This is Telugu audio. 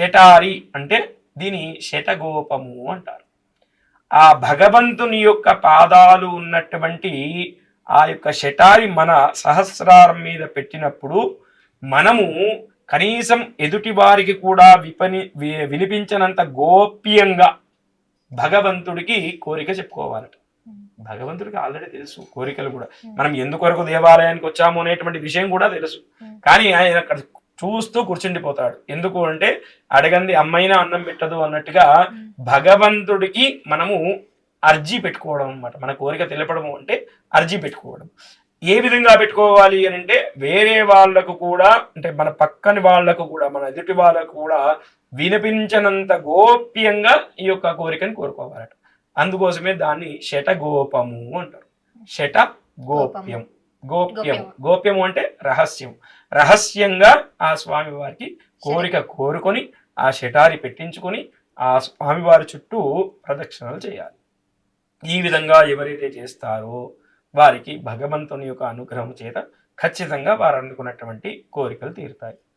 శటారి అంటే దీని శటగోపము అంటారు. ఆ భగవంతుని యొక్క పాదాలు ఉన్నటువంటి ఆ యొక్క శటారి మన సహస్రారం మీద పెట్టినప్పుడు మనము కనీసం ఎదుటి వారికి కూడా విపని వి- వినిపించనంత గోప్యంగా భగవంతుడికి కోరిక చెప్పుకోవాలట. భగవంతుడికి ఆల్రెడీ తెలుసు కోరికలు కూడా. మనం ఎందుకొరకు దేవాలయానికి వచ్చాము అనేటువంటి విషయం కూడా తెలుసు. కానీ ఆయన అక్కడ చూస్తూ కూర్చుండిపోతాడు. ఎందుకు అంటే అడగంది అమ్మైనా అన్నం పెట్టదు అన్నట్టుగా భగవంతుడికి మనము అర్జీ పెట్టుకోవడం అన్నమాట. మన కోరిక తెలపడము అంటే అర్జీ పెట్టుకోవడం. ఏ విధంగా పెట్టుకోవాలి అని అంటే వేరే వాళ్ళకు కూడా అంటే మన పక్కని వాళ్ళకు కూడా మన ఎదుటి వాళ్ళకు కూడా వినిపించనంత గోప్యంగా ఈ యొక్క కోరికని కోరుకోవాలట. అందుకోసమే దాన్ని శటగోపము అంటారు. శట గోప్యం గోప్యం. గోప్యము. అంటే రహస్యం. రహస్యంగా ఆ స్వామి వారికి కోరిక కోరుకొని ఆ శటారి పెట్టించుకొని ఆ స్వామివారి చుట్టూ ప్రదక్షిణలు చేయాలి. ఈ విధంగా ఎవరైతే చేస్తారో వారికి భగవంతుని యొక్క అనుగ్రహం చేత ఖచ్చితంగా వారు అనుకున్నటువంటి కోరికలు తీరుతాయి.